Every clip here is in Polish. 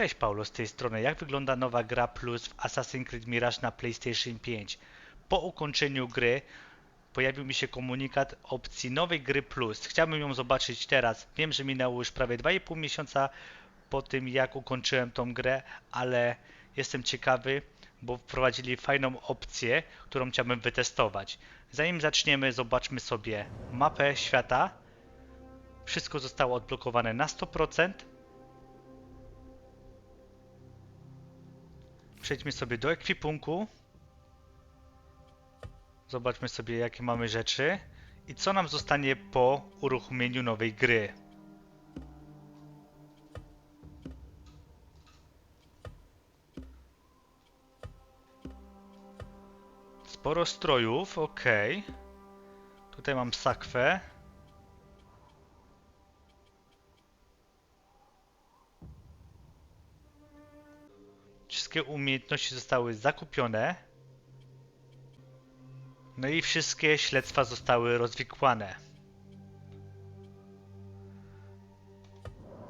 Cześć Paulo z tej strony. Jak wygląda nowa gra Plus w Assassin's Creed Mirage na PlayStation 5? Po ukończeniu gry pojawił mi się komunikat opcji nowej gry Plus. Chciałbym ją zobaczyć teraz. Wiem, że minęło już prawie 2,5 miesiąca po tym jak ukończyłem tą grę, ale jestem ciekawy, bo wprowadzili fajną opcję, którą chciałbym wytestować. Zanim zaczniemy, zobaczmy sobie mapę świata. Wszystko zostało odblokowane na 100%. Przejdźmy sobie do ekwipunku. Zobaczmy sobie jakie mamy rzeczy i co nam zostanie po uruchomieniu nowej gry. Sporo strojów, ok. Tutaj mam sakwę. Wszystkie umiejętności zostały zakupione. No i wszystkie śledztwa zostały rozwikłane.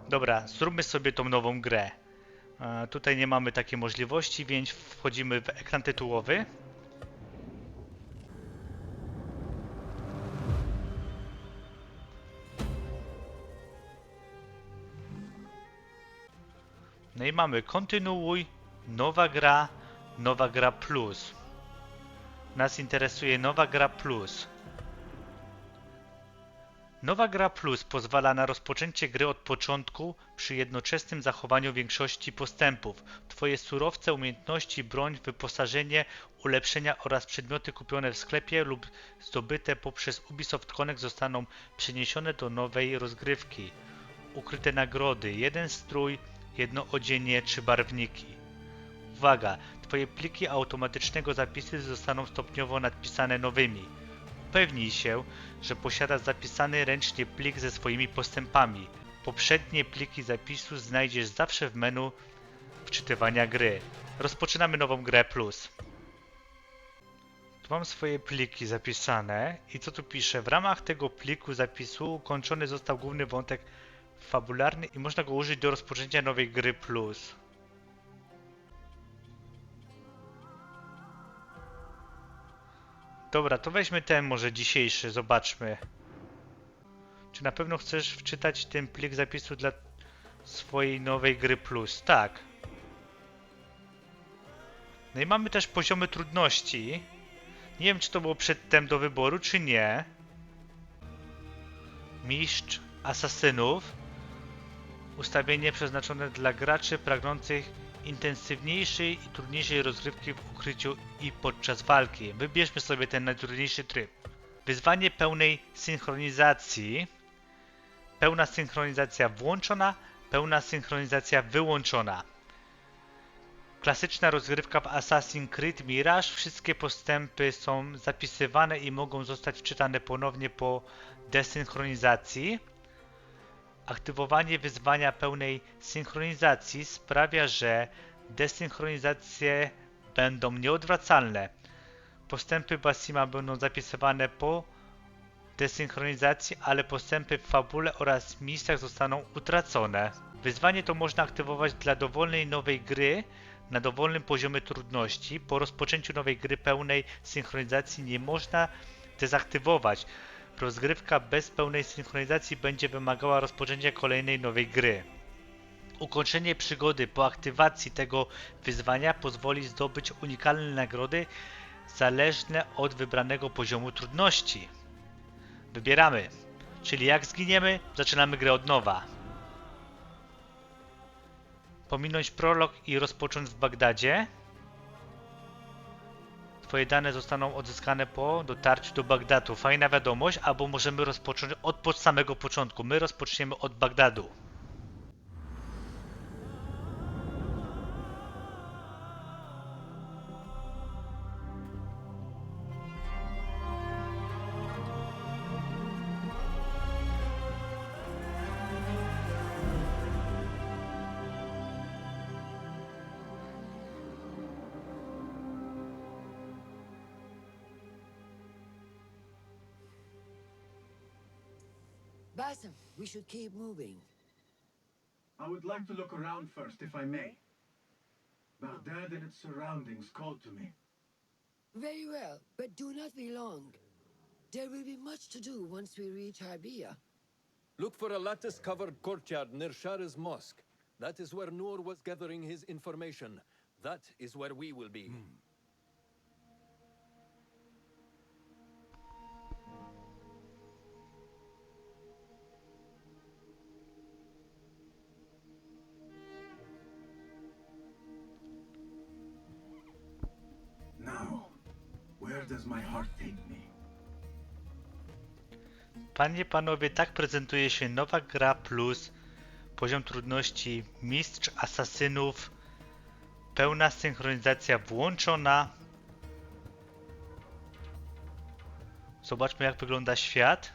Dobra, zróbmy sobie tą nową grę. E, tutaj nie mamy takiej możliwości, więc wchodzimy w ekran tytułowy. No i mamy kontynuuj, nowa gra, nowa gra plus. Nas interesuje nowa gra plus. Nowa gra plus pozwala na rozpoczęcie gry od początku przy jednoczesnym zachowaniu większości postępów. Twoje surowce, umiejętności, broń, wyposażenie, ulepszenia oraz przedmioty kupione w sklepie lub zdobyte poprzez Ubisoft Connect zostaną przeniesione do nowej rozgrywki. Ukryte nagrody, jeden strój, jedno odzienie czy barwniki. Uwaga! Twoje pliki automatycznego zapisy zostaną stopniowo nadpisane nowymi. Upewnij się, że posiadasz zapisany ręcznie plik ze swoimi postępami. Poprzednie pliki zapisu znajdziesz zawsze w menu wczytywania gry. Rozpoczynamy nową grę plus. Tu mam swoje pliki zapisane i co tu pisze? W ramach tego pliku zapisu ukończony został główny wątek fabularny i można go użyć do rozpoczęcia nowej gry plus. Dobra, to weźmy ten może dzisiejszy, zobaczmy. Czy na pewno chcesz wczytać ten plik zapisu dla swojej nowej gry plus? Tak. No i mamy też poziomy trudności. Nie wiem, czy to było przedtem do wyboru, czy nie. Mistrz asasynów. Ustawienie przeznaczone dla graczy pragnących intensywniejszej i trudniejszej rozgrywki w ukryciu i podczas walki. Wybierzmy sobie ten najtrudniejszy tryb. Wyzwanie pełnej synchronizacji. Pełna synchronizacja włączona, pełna synchronizacja wyłączona. Klasyczna rozgrywka w Assassin's Creed Mirage. Wszystkie postępy są zapisywane i mogą zostać wczytane ponownie po desynchronizacji. Aktywowanie wyzwania pełnej synchronizacji sprawia, że desynchronizacje będą nieodwracalne. Postępy Basima będą zapisywane po desynchronizacji, ale postępy w fabule oraz misjach zostaną utracone. Wyzwanie to można aktywować dla dowolnej nowej gry na dowolnym poziomie trudności. Po rozpoczęciu nowej gry pełnej synchronizacji nie można dezaktywować. Rozgrywka bez pełnej synchronizacji będzie wymagała rozpoczęcia kolejnej nowej gry. Ukończenie przygody po aktywacji tego wyzwania pozwoli zdobyć unikalne nagrody zależne od wybranego poziomu trudności. Wybieramy, czyli jak zginiemy, zaczynamy grę od nowa. Pominąć prolog i rozpocząć w Bagdadzie. Twoje dane zostaną odzyskane po dotarciu do Bagdadu. Fajna wiadomość, albo możemy rozpocząć od pod samego początku. My rozpoczniemy od Bagdadu. Basim, we should keep moving. I would like to look around first, if I may. Baghdad and its surroundings call to me. Very well, but do not be long. There will be much to do once we reach Harbia. Look for a lattice-covered courtyard near Shara's mosque. That is where Noor was gathering his information. That is where we will be. Now, does my heart me? Panie, panowie, tak prezentuje się nowa gra plus poziom trudności Mistrz Asasynów, pełna synchronizacja włączona. Zobaczmy jak wygląda świat.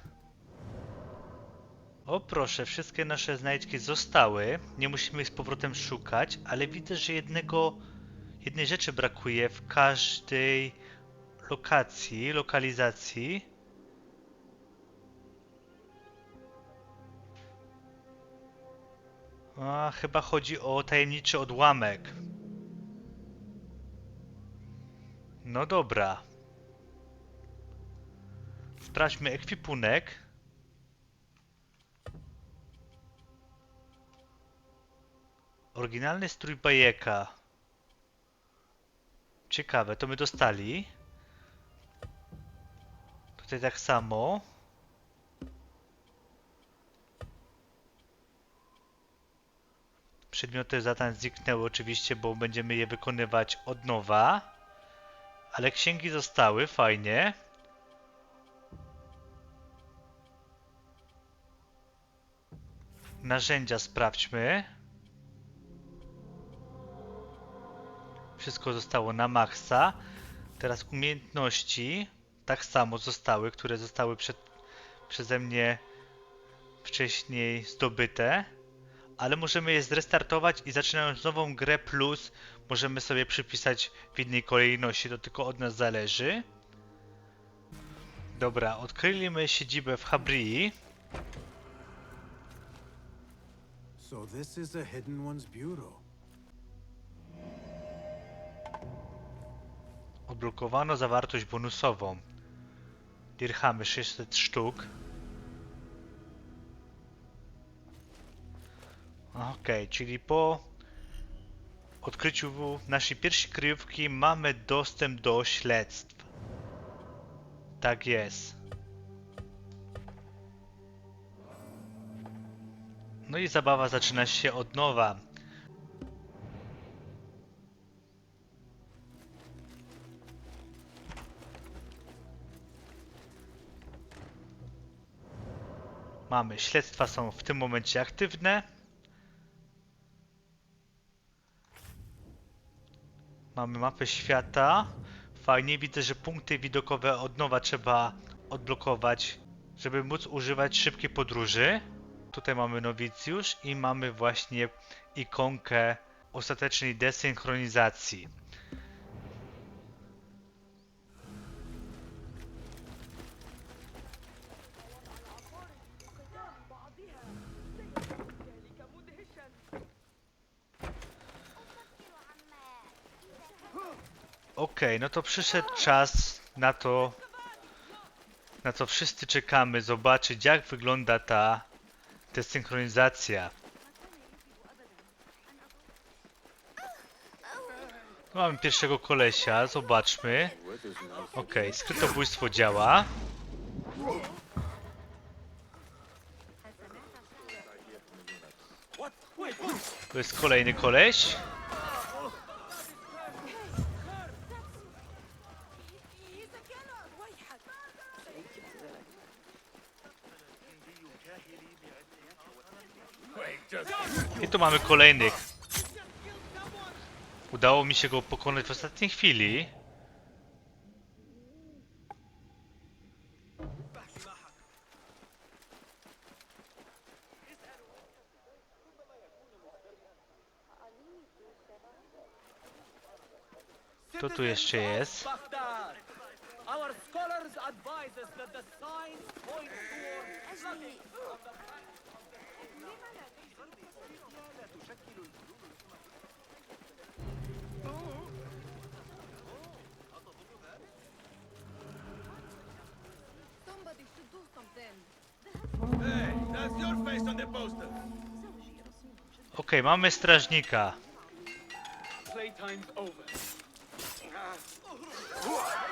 O proszę, wszystkie nasze znajdźki zostały. Nie musimy ich z powrotem szukać, ale widzę, że jednego, jednej rzeczy brakuje w każdej lokacji, lokalizacji. A, chyba chodzi o tajemniczy odłamek. No dobra. Sprawdźmy ekwipunek. Oryginalny strój bajeka. Ciekawe, to my dostali. Tutaj tak samo. Przedmioty zadań zniknęły oczywiście, bo będziemy je wykonywać od nowa. Ale księgi zostały, fajnie. Narzędzia sprawdźmy. Wszystko zostało na maksa. Teraz umiejętności tak samo zostały, które zostały przed, przeze mnie wcześniej zdobyte ale możemy je zrestartować i zaczynając nową grę plus możemy sobie przypisać w innej kolejności, to tylko od nas zależy. Dobra, odkryliśmy siedzibę w Habrii. So this is a hidden one's bureau. Odblokowano zawartość bonusową. Dirhamy 600 sztuk. Okej, czyli po odkryciu naszej pierwszej kryjówki mamy dostęp do śledztw. Tak jest. No i zabawa zaczyna się od nowa. Mamy, śledztwa są w tym momencie aktywne. Mamy mapę świata. Fajnie, widzę, że punkty widokowe od nowa trzeba odblokować, żeby móc używać szybkiej podróży. Tutaj mamy nowicjusz i mamy właśnie ikonkę ostatecznej desynchronizacji. Okej, no to przyszedł czas na to, na co wszyscy czekamy, zobaczyć jak wygląda ta desynchronizacja. Mamy pierwszego kolesia, zobaczmy. Okej, skrytobójstwo działa. To jest kolejny koleś. I tu mamy kolejnych. Udało mi się go pokonać w ostatniej chwili. Kto tu jeszcze jest? Our scholars advise us that the signs point toward. Somebody should do something. Hey, that's your face on the poster. Okej, mamy strażnika. Playtime's over.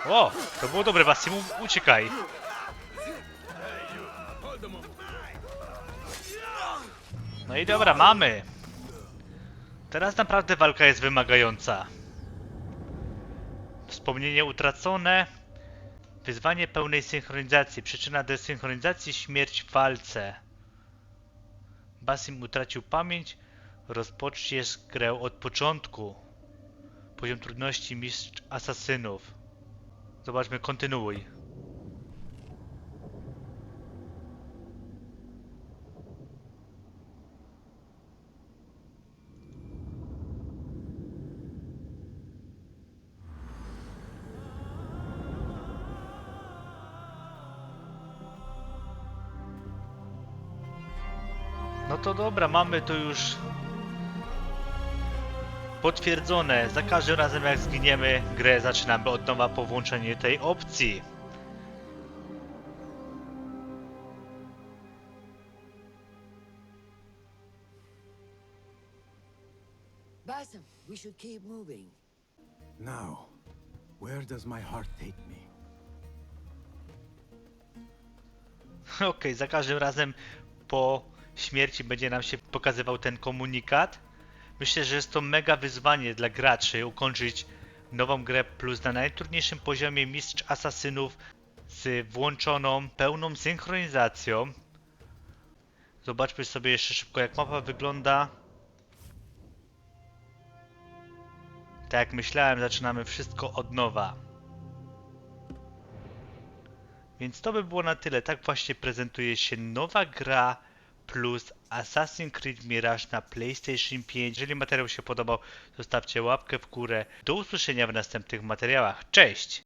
O, to było dobre, Basim, u- uciekaj. Hold the moment. No i dobra, mamy. Teraz naprawdę walka jest wymagająca. Wspomnienie utracone. Wyzwanie pełnej synchronizacji. Przyczyna desynchronizacji śmierć w walce. Basim utracił pamięć. Rozpoczniesz grę od początku. Poziom trudności mistrz asasynów. Zobaczmy, kontynuuj. No to dobra, mamy to już potwierdzone. Za każdym razem jak zginiemy grę zaczynamy od nowa po włączeniu tej opcji. Basim, we should keep moving. Now, where does my heart take me? Okej, za każdym razem po śmierci będzie nam się pokazywał ten komunikat. Myślę, że jest to mega wyzwanie dla graczy ukończyć nową grę plus na najtrudniejszym poziomie Mistrz Asasynów z włączoną pełną synchronizacją. Zobaczmy sobie jeszcze szybko jak mapa wygląda. Tak jak myślałem, zaczynamy wszystko od nowa. Więc to by było na tyle. Tak właśnie prezentuje się nowa gra plus Assassin's Creed Mirage na PlayStation 5. Jeżeli materiał się podobał, zostawcie łapkę w górę. Do usłyszenia w następnych materiałach. Cześć!